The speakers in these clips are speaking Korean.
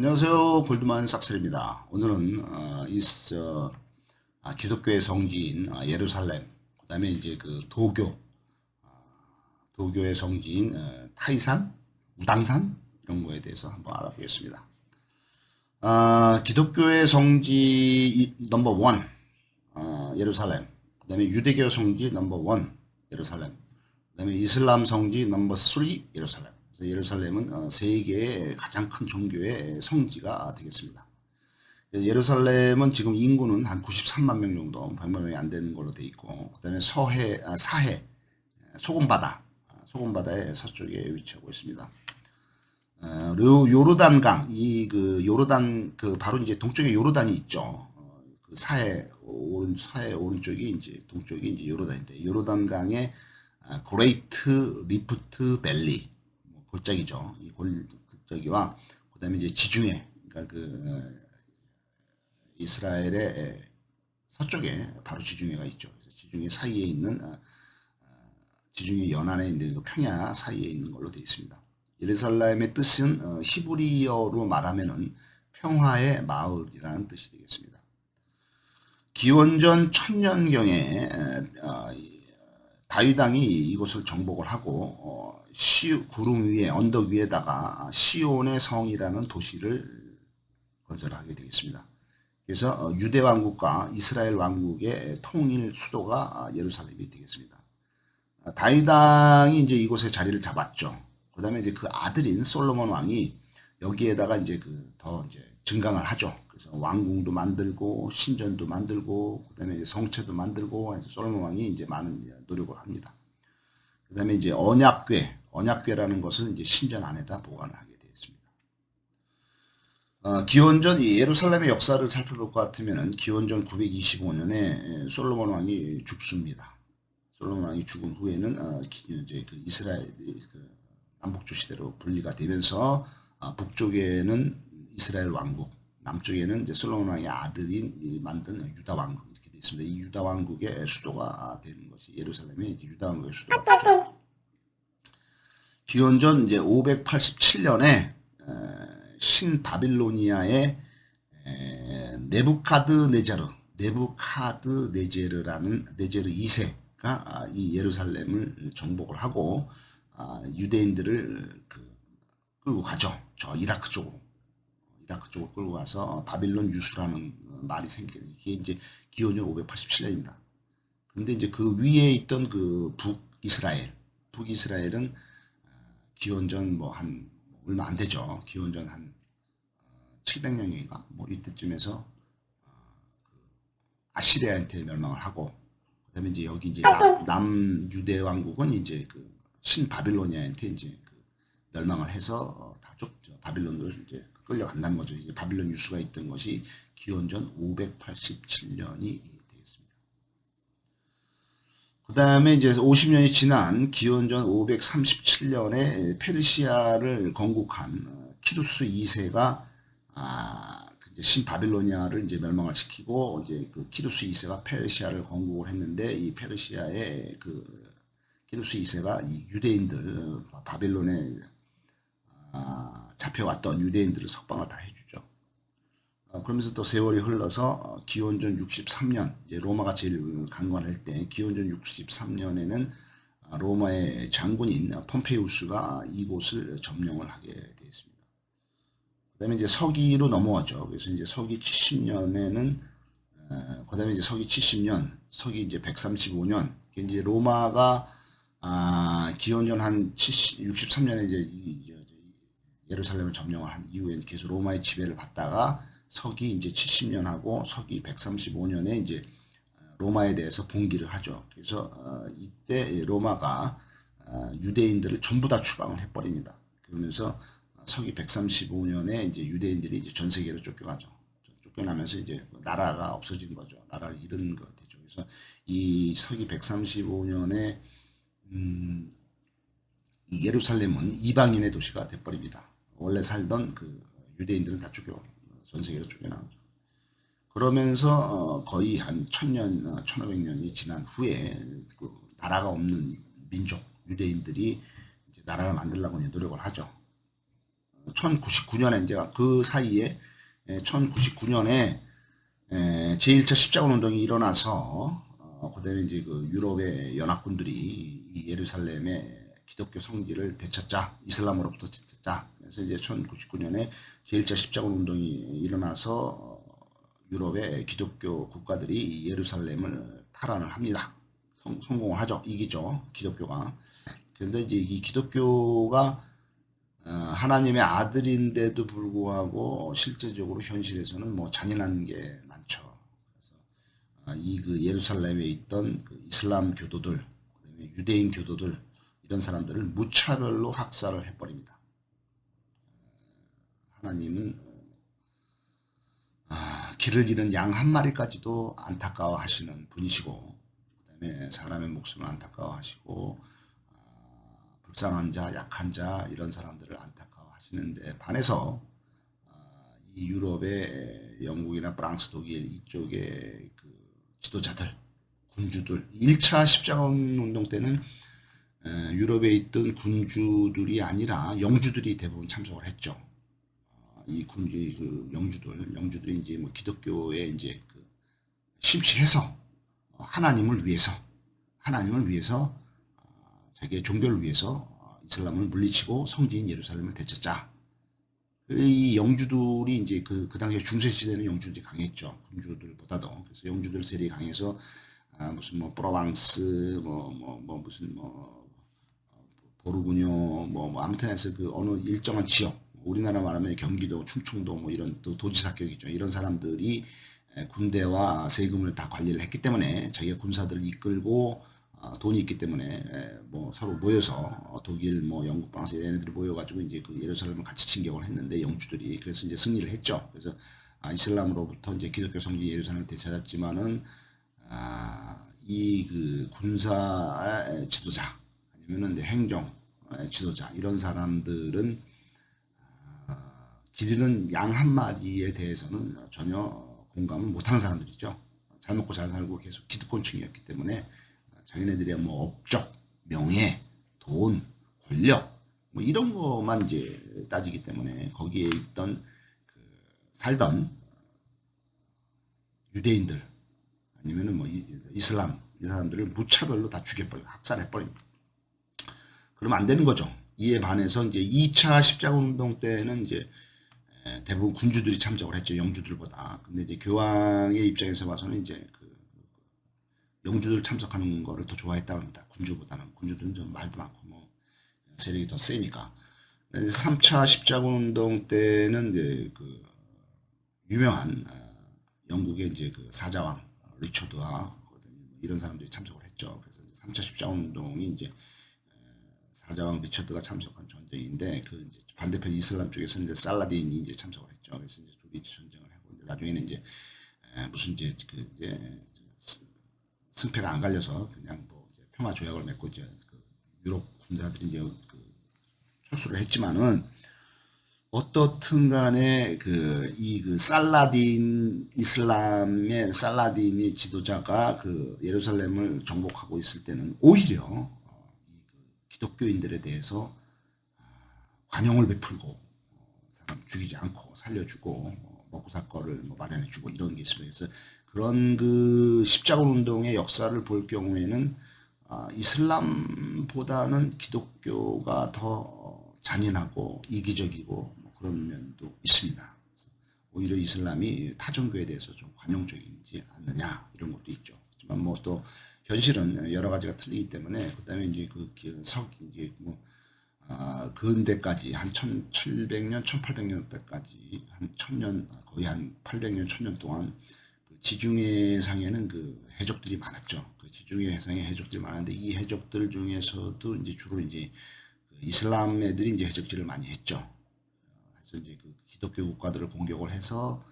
안녕하세요. 골드만 삭스입니다. 오늘은 어, 이 저, 아, 기독교의 성지인 아, 예루살렘, 그다음에 이제 그 도교, 아, 도교의 성지인 어, 타이산, 우당산 이런 거에 대해서 한번 알아보겠습니다. 아, 기독교의 성지 이- 넘버 원 어, 예루살렘, 그다음에 유대교 성지 넘버 원 예루살렘, 그다음에 이슬람 성지 넘버 3 예루살렘. 예루살렘은 어, 세계의 가장 큰 종교의 성지가 되겠습니다. 예루살렘은 지금 인구는 한 93만 명 정도, 100만 명이 안 되는 걸로 돼 있고, 그 다음에 서해, 아, 사해, 소금바다, 아, 소금바다의 서쪽에 위치하고 있습니다. 어, 요, 요르단강, 이 그 요르단 그 바로 이제 동쪽에 요르단이 있죠. 어, 그 사해 오른 사해 오른쪽이 이제 동쪽이 이제 요르단인데 요르단강의 아, 그레이트 리프트 밸리 뭐 골짜기죠. 이 골, 골짜기와 그다음에 이제 지중해 그러니까 그 어, 이스라엘의 에, 서쪽에 바로 지중해가 있죠. 지중해 사이에 있는 아, 지중해 연안에 있는 그 평야 사이에 있는 걸로 되어 있습니다. 예루살렘의 뜻은 어, 히브리어로 말하면은 평화의 마을이라는 뜻이 되겠습니다. 기원전 천년경에 에, 어, 이, 다윗 왕이 이곳을 정복을 하고 어, 시 구름 위에 언덕 위에다가 시온의 성이라는 도시를 건설하게 되겠습니다. 그래서 어, 유대 왕국과 이스라엘 왕국의 통일 수도가 아, 예루살렘이 되겠습니다. 아, 다윗 왕이 이제 이곳에 자리를 잡았죠. 그다음에 이제 그 아들인 솔로몬 왕이 여기에다가 이제 그 더 이제 증강을 하죠. 그래서 왕궁도 만들고 신전도 만들고 그다음에 이제 성체도 만들고 해서 솔로몬 왕이 이제 많은 노력을 합니다. 그다음에 이제 언약궤, 언약궤라는 것을 이제 신전 안에다 보관을 하게 되었습니다. 어, 기원전 이 예루살렘의 역사를 살펴볼 것 같으면은 기원전 925년에 솔로몬 왕이 죽습니다. 솔로몬 왕이 죽은 후에는 어, 기- 이제 그 이스라엘 그 남북조 시대로 분리가 되면서 아, 북쪽에는 이스라엘 왕국, 남쪽에는 이제 솔로몬 왕의 아들인 이 만든 유다 왕국 이렇게 되어 있습니다. 이 유다 왕국의 수도가 되는 것이 예루살렘이 이제 유다 왕국의 수도가. 기원전 이제 587년에 신 바빌로니아의 에, 네부카드네자르 네부카드네제르라는 네제르 2세가 아, 이 예루살렘을 정복을 하고 아, 유대인들을 그 끌고 가죠. 저 이라크 쪽으로. 이라크 쪽으로 끌고 가서 바빌론 유수라는 어, 말이 돼요. 이게 이제 기원전 587년입니다. 근데 이제 그 위에 있던 그 북이스라엘, 북이스라엘은 어, 기원전 뭐 한 얼마 안 되죠. 기원전 한 700년인가 뭐 이때쯤에서 어, 그 아시리아한테 멸망을 하고 그다음에 이제 여기 이제 남, 남유대 왕국은 이제 그 신 바빌로니아한테 이제 그 멸망을 해서 어, 다 쫓, 저 바빌론으로 이제 끌려간다는 거죠. 이제 바빌론 유수가 있던 것이 기원전 587년이 되겠습니다. 그 다음에 이제 50년이 지난 기원전 537년에 페르시아를 건국한 어, 키루스 2세가 아, 그 이제 신바빌로니아를 이제 멸망을 시키고 이제 그 키루스 2세가 페르시아를 건국을 했는데 이 페르시아의 그 키루스 2세가 이 유대인들 바빌론에 아, 잡혀왔던 유대인들을 석방을 다. 어, 그러면서 또 세월이 흘러서 어, 기원전 63년 이제 로마가 제일 강건할 때 기원전 63년에는 아, 로마의 장군인 폼페이우스가 이곳을 점령을 하게 되었습니다. 그다음에 이제 서기로 넘어왔죠. 그래서 이제 서기 70년에는 어, 그다음에 이제 서기 70년, 서기 이제 135년 이제 로마가 아, 기원전 한 70, 63년에 이제 이- 이제 예루살렘을 점령을 한 이후에 계속 로마의 지배를 받다가 서기 이제 70년하고 서기 135년에 이제 어, 로마에 대해서 봉기를 하죠. 그래서 어, 이때 로마가 어, 유대인들을 전부 다 추방을 해버립니다. 그러면서 서기 135년에 이제 유대인들이 이제 전 세계로 쫓겨가죠. 쫓겨나면서 이제 나라가 없어진 거죠. 나라를 잃은 거 되죠. 그래서 이 서기 135년에 음, 이 예루살렘은 이방인의 도시가 돼버립니다. 원래 살던 그 유대인들은 다 쫓겨 전 세계로 쫓겨나죠. 그러면서 어, 거의 한 천년, 어, 천오백 년이 지난 후에 그 나라가 없는 민족 유대인들이 이제 나라를 만들려고 노력을 하죠. 1099년에 이제 그 사이에 1099년에 제1차 십자군 운동이 일어나서 어, 그다음에 이제 그 유럽의 연합군들이 이 예루살렘의 기독교 성지를 되찾자 이슬람으로부터 되찾자 그래서 이제 1099년에 제1차 십자군 운동이 일어나서 어, 유럽의 기독교 국가들이 이 예루살렘을 탈환을 합니다. 성, 성공을 하죠. 이기죠. 기독교가. 그래서 이제 이 기독교가 어, 하나님의 아들인데도 불구하고 실제적으로 현실에서는 뭐 잔인한 게 많죠. 그래서 이 그 예루살렘에 있던 그 이슬람 교도들, 그다음에 유대인 교도들 이런 사람들을 무차별로 학살을 해버립니다. 하나님은 아, 길을 잃은 양 한 마리까지도 안타까워하시는 분이시고, 그다음에 사람의 목숨을 안타까워하시고 아, 불쌍한 자, 약한 자 이런 사람들을 안타까워하시는데 반해서 아, 이 유럽의 영국이나 프랑스, 독일 이쪽의 그 지도자들, 군주들 1차 십자군 운동 때는 에, 유럽에 있던 군주들이 아니라 영주들이 대부분 참석을 했죠. 어, 이 군주 그 영주들, 영주들이 이제 뭐 기독교에 이제 그 심취해서 어, 하나님을 위해서 하나님을 위해서 어, 자기의 종교를 위해서 어, 이슬람을 물리치고 성지인 예루살렘을 되찾자. 이 영주들이 이제 그, 그 당시에 중세 시대는 영주들이 강했죠. 군주들보다도. 그래서 영주들 세력이 강해서 아, 무슨 뭐 프로방스 뭐 뭐 뭐 무슨 뭐 보르구뇨 뭐, 뭐 아무튼 해서 그 어느 일정한 지역 우리나라 말하면 경기도 충청도 뭐 이런 또 도지사격이죠. 이런 사람들이 에, 군대와 세금을 다 관리를 했기 때문에 자기가 군사들을 이끌고 어, 돈이 있기 때문에 에, 뭐 서로 모여서 어, 독일 뭐 영국 프랑스 얘네들이 모여가지고 이제 그 예루살렘을 같이 진격을 했는데 영주들이 그래서 이제 승리를 했죠. 그래서 아, 이슬람으로부터 이제 기독교 성지 예루살렘을 되찾았지만은 아, 이 그 군사 지도자 아니면은 이제 행정 지도자 이런 사람들은 아, 기르는 양 한 마리에 대해서는 전혀 공감을 못하는 사람들이죠. 잘 먹고 잘 살고 계속 기득권층이었기 때문에 자기네들의 뭐 업적, 명예, 돈, 권력 뭐 이런 것만 이제 따지기 때문에 거기에 있던 그 살던 유대인들 아니면은 뭐 이슬람 이 사람들을 무차별로 다 죽여버리고 학살해버립니다. 그러면 안 되는 거죠. 이에 반해서 이제 2차 십자군 운동 때는 이제 대부분 군주들이 참석을 했죠. 영주들보다. 근데 이제 교황의 입장에서 봐서는 이제 그 영주들 참석하는 거를 더 좋아했다고 합니다. 군주보다는. 군주들은 좀 말도 많고 뭐 세력이 더 세니까. 3차 십자군 운동 때는 이제 그 유명한 어, 영국의 이제 그 사자왕 리처드와 이런 사람들이 참석을 했죠. 그래서 3차 십자군 운동이 이제 사자왕 리처드가 참석한 전쟁인데 그 이제 반대편 이슬람 쪽에서 이제 살라딘이 이제 참석을 했죠. 그래서 이제 둘이 전쟁을 하고 이제 나중에는 이제 무슨 이제 그 이제 승패가 안 갈려서 그냥 뭐 이제 평화 조약을 맺고 이제 그 유럽 군사들이 이제 그 철수를 했지만은 어떻든 간에 그, 이, 그, 살라딘, 이슬람의 살라딘이 지도자가 그, 예루살렘을 정복하고 있을 때는 오히려, 기독교인들에 대해서 아, 관용을 베풀고, 어, 사람 죽이지 않고 살려주고, 어, 먹고 살 거를 뭐 마련해주고 이런 게 있어요. 그래서 그런 그 십자군 운동의 역사를 볼 경우에는, 아, 이슬람보다는 기독교가 더 잔인하고 이기적이고 그런 면도 있습니다. 오히려 이슬람이 타종교에 대해서 좀 관용적이지 않느냐 이런 것도 있죠. 하지만 뭐또 현실은 여러 가지가 틀리기 때문에 그다음에 이제 그석 이제 뭐 아, 근대까지 한 1700년, 1800년 때까지 한 1000년 거의 한 800년, 1000년 동안 그 지중해 상에는 그 해적들이 많았죠. 그 지중해 해상에 해적들이 많았는데 이 해적들 중에서도 이제 주로 이제 그 이슬람 애들이 이제 해적질을 많이 했죠. 그래서 이제 그 기독교 국가들을 공격을 해서 어,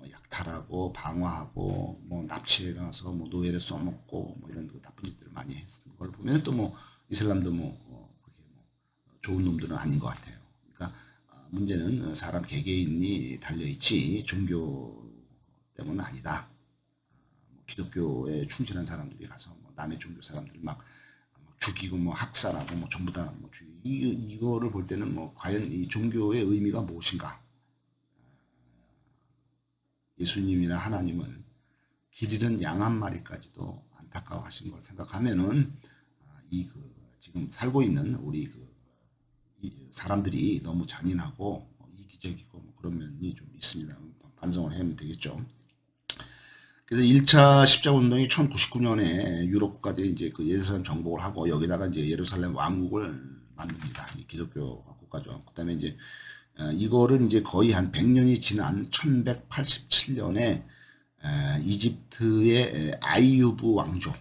뭐 약탈하고 방어하고 뭐 납치해 가서 뭐 노예를 써먹고 뭐 이런 그 나쁜 짓들을 많이 했는 걸 보면 또 뭐 이슬람도 뭐 어, 그렇게 뭐 좋은 놈들은 아닌 것 같아요. 그러니까 어, 문제는 사람 개개인이 달려 있지 종교 때문은 아니다. 뭐 기독교에 충실한 사람들이 가서 뭐 남의 종교 사람들 막 죽이고 뭐 학살하고 뭐 전부 다 뭐 죽이고 이, 이거를 볼 때는 뭐 과연 이 종교의 의미가 무엇인가? 예수님이나 하나님은 길 잃은 양 한 마리까지도 안타까워하신 걸 생각하면은 아, 이그 지금 살고 있는 우리 그이 사람들이 너무 잔인하고 이기적이고 뭐 그런 면이 좀 있습니다. 반성을 하면 되겠죠. 그래서 1차 십자가 운동이 1099년에 유럽 국가들이 이제 그 예루살렘 정복을 하고 여기다가 이제 예루살렘 왕국을 만듭니다. 이 기독교 국가죠. 그다음에 이제 어, 이거를 이제 거의 한 100년이 지난 1187년에 이집트의 아이유브 왕조,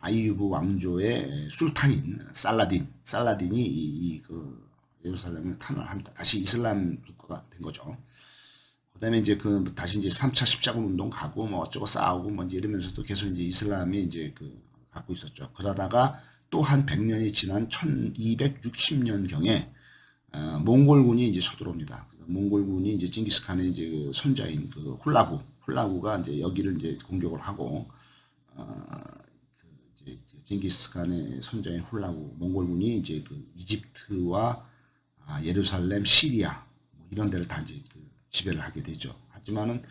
아이유브 왕조의 술탄인 살라딘, 살라딘이 이, 그 예루살렘을 탄을 합니다. 다시 이슬람 국가가 된 거죠. 그다음에 이제 그 다시 이제 3차 십자군 운동 가고 뭐 어쩌고 싸우고 뭐 이제 이러면서도 계속 이제 이슬람이 이제 그 갖고 있었죠. 그러다가 또 한 100년이 지난 1260년 경에 어, 몽골군이 이제 쳐들어옵니다. 몽골군이 이제 징기스칸의 이제 그 손자인 그 훌라구, 훌라구가 이제 여기를 이제 공격을 하고 어, 그 징기스칸의 손자인 훌라구, 몽골군이 이제 그 이집트와 아, 예루살렘, 시리아 뭐 이런 데를 다 이제 그 지배를 하게 되죠. 하지만은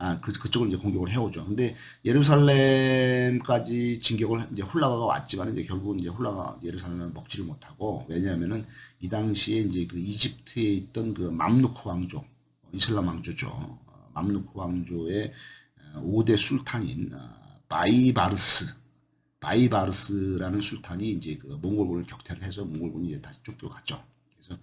아, 그, 그쪽을 이제 공격을 해오죠. 근데 예루살렘까지 진격을 이제 훌라가가 왔지만 이제 결국은 이제 훌라가 예루살렘을 먹지를 못하고 왜냐하면은 이 당시에 이제 그 이집트에 있던 그 맘루크 왕조, 이슬람 왕조죠. 어, 맘루크 왕조의 5대 술탄인 어, 바이바르스, 바이바르스라는 술탄이 이제 그 몽골군을 격퇴를 해서 몽골군이 이제 다시 쫓겨 갔죠. 그래서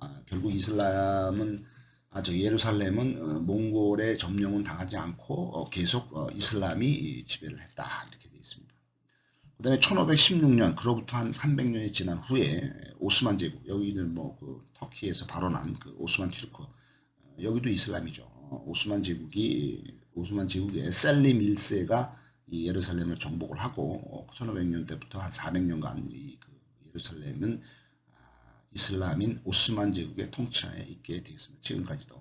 아, 결국 이슬람은 아, 저 예루살렘은 어, 몽골의 점령은 당하지 않고 어, 계속 어, 이슬람이 지배를 했다 이렇게. 그 다음에 1516년 그로부터 한 300년이 지난 후에 오스만 제국 여기는 뭐 그 터키에서 발원한 그 오스만 튀르크 어, 여기도 이슬람이죠. 어, 오스만 제국이 오스만 제국의 셀림 1세가 이 예루살렘을 정복을 하고 1500년 때부터 한 400년간 이 그 예루살렘은 이슬람인 오스만 제국의 통치하에 있게 되겠습니다. 지금까지도.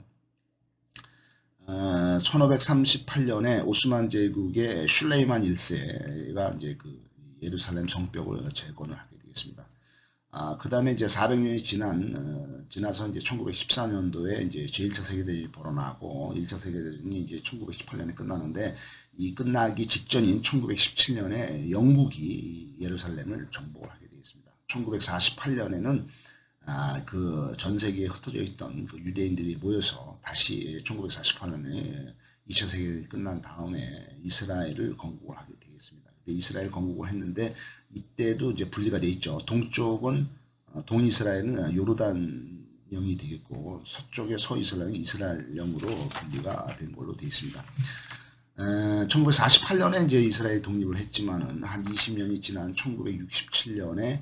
어, 1538년에 오스만 제국의 슐레이만 1세가 이제 그 예루살렘 성벽을 재건을 하게 되겠습니다. 아, 그 다음에 이제 400년이 지난, 어, 지나서 이제 1914년도에 이제 제1차 세계대전이 벌어나고 1차 세계대전이 이제 1918년에 끝나는데 이 끝나기 직전인 1917년에 영국이 예루살렘을 정복을 하게 되겠습니다. 1948년에는 아, 그 전 세계에 흩어져 있던 그 유대인들이 모여서 다시 1948년에 2차 세계대전이 끝난 다음에 이스라엘을 건국을 하게 되겠습니다. 이스라엘 건국을 했는데 이때도 이제 분리가 돼 있죠. 동쪽은 어, 동이스라엘은 요르단령이 되겠고 서쪽의 서이스라엘은 이스라엘령으로 분리가 된 걸로 되어 있습니다. 에, 1948년에 이제 이스라엘 독립을 했지만은 한 20년이 지난 1967년에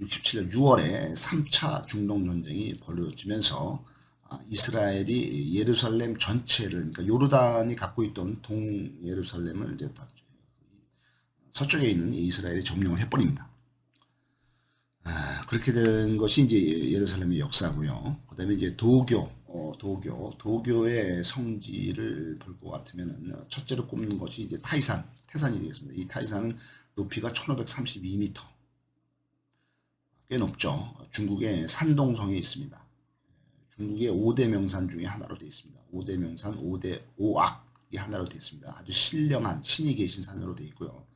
67년 6월에 3차 중동 전쟁이 벌어지면서 아, 이스라엘이 예루살렘 전체를 그러니까 요르단이 갖고 있던 동 예루살렘을 이제 다 서쪽에 있는 이스라엘이 점령을 해버립니다. 아, 그렇게 된 것이 이제 예루살렘의 역사고요. 그 다음에 이제 도교, 어, 도교, 도교의 성지를 볼 것 같으면은 첫째로 꼽는 것이 이제 타이산, 태산이 되겠습니다. 이 타이산은 높이가 1,532m. 꽤 높죠. 중국의 산동성에 있습니다. 중국의 5대 명산 중에 하나로 되어 있습니다. 5대 명산, 5대 오악이 하나로 되어 있습니다. 아주 신령한 신이 계신 산으로 되어 있고요.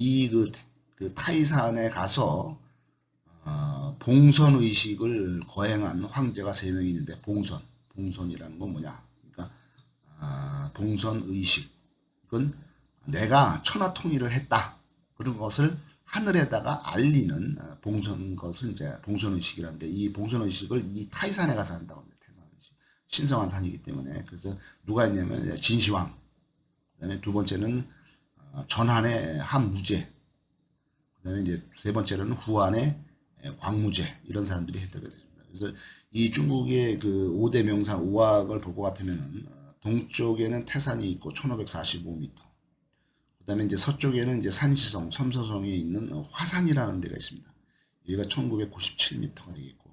이그 그 타이산에 가서 어, 봉선 의식을 거행한 황제가 세명 있는데 봉선, 봉선이라는 건 뭐냐? 그러니까 어, 봉선 의식은 내가 천하 통일을 했다 그런 것을 하늘에다가 알리는 어, 봉선 것을 이제 봉선 의식이라는데 이 봉선 의식을 이 타이산에 가서 한다고 합니다. 태산 의식. 신성한 산이기 때문에 그래서 누가 있냐면 진시황. 그다음에 두 번째는 어, 전한의 한무제. 그다음에 이제 세 번째로는 후한의 광무제 이런 사람들이 했다고 했습니다. 그래서 이 중국의 그 5대 명산 5학을 볼 것 같으면은 어, 동쪽에는 태산이 있고 1545m. 그 다음에 이제 서쪽에는 이제 산시성, 섬서성에 있는 어, 화산이라는 데가 있습니다. 여기가 1997m가 되겠고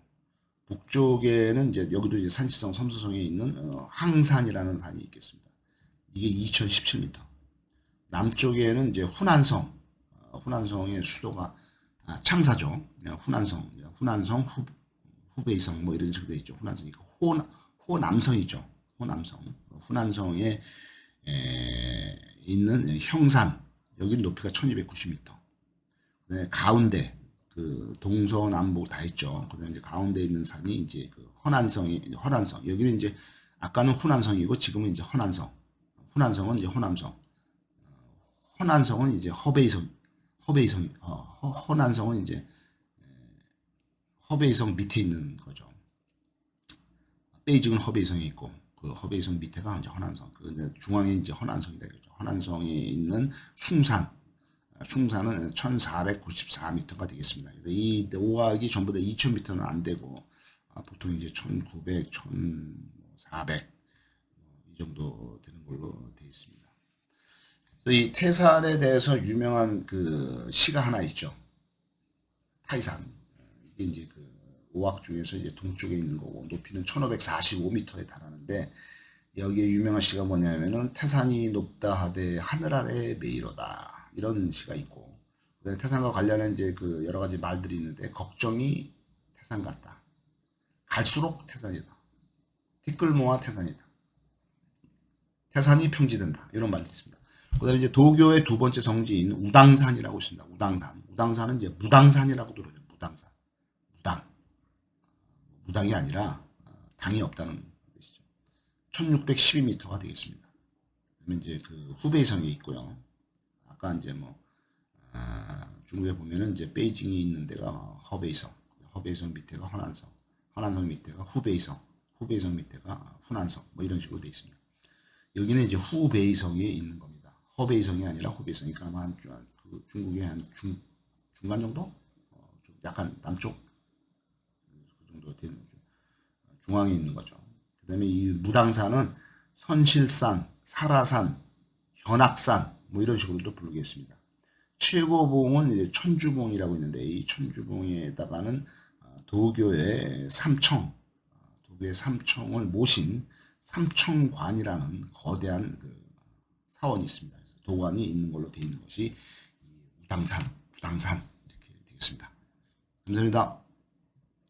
북쪽에는 이제 여기도 이제 산시성, 섬서성에 있는 어, 항산이라는 산이 있겠습니다. 이게 2017m. 남쪽에는 이제 후난성, 어, 후난성의 수도가 아, 창사죠. 어, 후난성, 후난성, 후, 후베이성 뭐 이런 식으로 돼 있죠. 후난성, 호 호남성이죠. 호남성, 후난성에 에, 있는 형산 여기 높이가 1290m. 네, 가운데 그 동서남북 다 있죠. 그다음에 이제 가운데 있는 산이 이제 그 허난성이 허난성. 여기는 이제 아까는 후난성이고 지금은 이제 허난성. 후난성은 이제 호남성. 허난성은 이제 허베이성. 허베이성. 어, 허, 허난성은 이제 허베이성 밑에 있는 거죠. 베이징은 허베이성에 있고 그 허베이성 밑에가 이제 허난성. 그 중앙에 이제 허난성이라 그러죠. 허난성에 있는 숭산. 숭산은 1494m가 되겠습니다. 그래서 이 오각이 전부 다 2000m는 안 되고 아, 보통 이제 1900, 1400 이 정도 되는 걸로 되어 있습니다. 이 태산에 대해서 유명한 그 시가 하나 있죠. 타이산. 이게 이제 그 오악 중에서 이제 동쪽에 있는 거고 높이는 1545m에 달하는데 여기에 유명한 시가 뭐냐면은 태산이 높다 하되 하늘 아래 메이로다 이런 시가 있고 태산과 관련한 이제 그 여러 가지 말들이 있는데 걱정이 태산 같다 갈수록 태산이다 티끌 모아 태산이다 태산이 평지된다 이런 말이 있습니다. 그다음에 이제 도교의 두 번째 성지인 우당산이라고 있습니다. 우당산 우당산은 이제 무당산이라고도 그러죠. 무당산 무당 무당이 아니라 어, 당이 없다는 뜻이죠. 1612m가 되겠습니다. 그다음에 이제 그 후베이성이 있고요. 아까 이제 뭐 아, 중국에 보면은 이제 베이징이 있는 데가 허베이성, 허베이성 밑에가 허난성, 허난성 밑에가 후베이성, 후베이성 밑에가 후난성 뭐 이런 식으로 돼 있습니다. 여기는 이제 후베이성에 있는 겁니다. 허베이성이 아니라 후베이성. 그러니까 아마 한, 중- 그 중국의 한 중, 중간 정도? 어, 좀 약간 남쪽? 그 정도 되는 좀 중앙에 있는 거죠. 그 다음에 이 무당산은 선실산, 사라산, 현악산 뭐 이런 식으로도 부르겠습니다. 최고봉은 이제 천주봉이라고 있는데 이 천주봉에다가는 아, 도교의 삼청, 아, 도교의 삼청을 모신 삼청관이라는 거대한 그 사원이 있습니다. 도관이 있는 걸로 되어 있는 것이 이 우당산, 우당산 이렇게 되겠습니다. 감사합니다.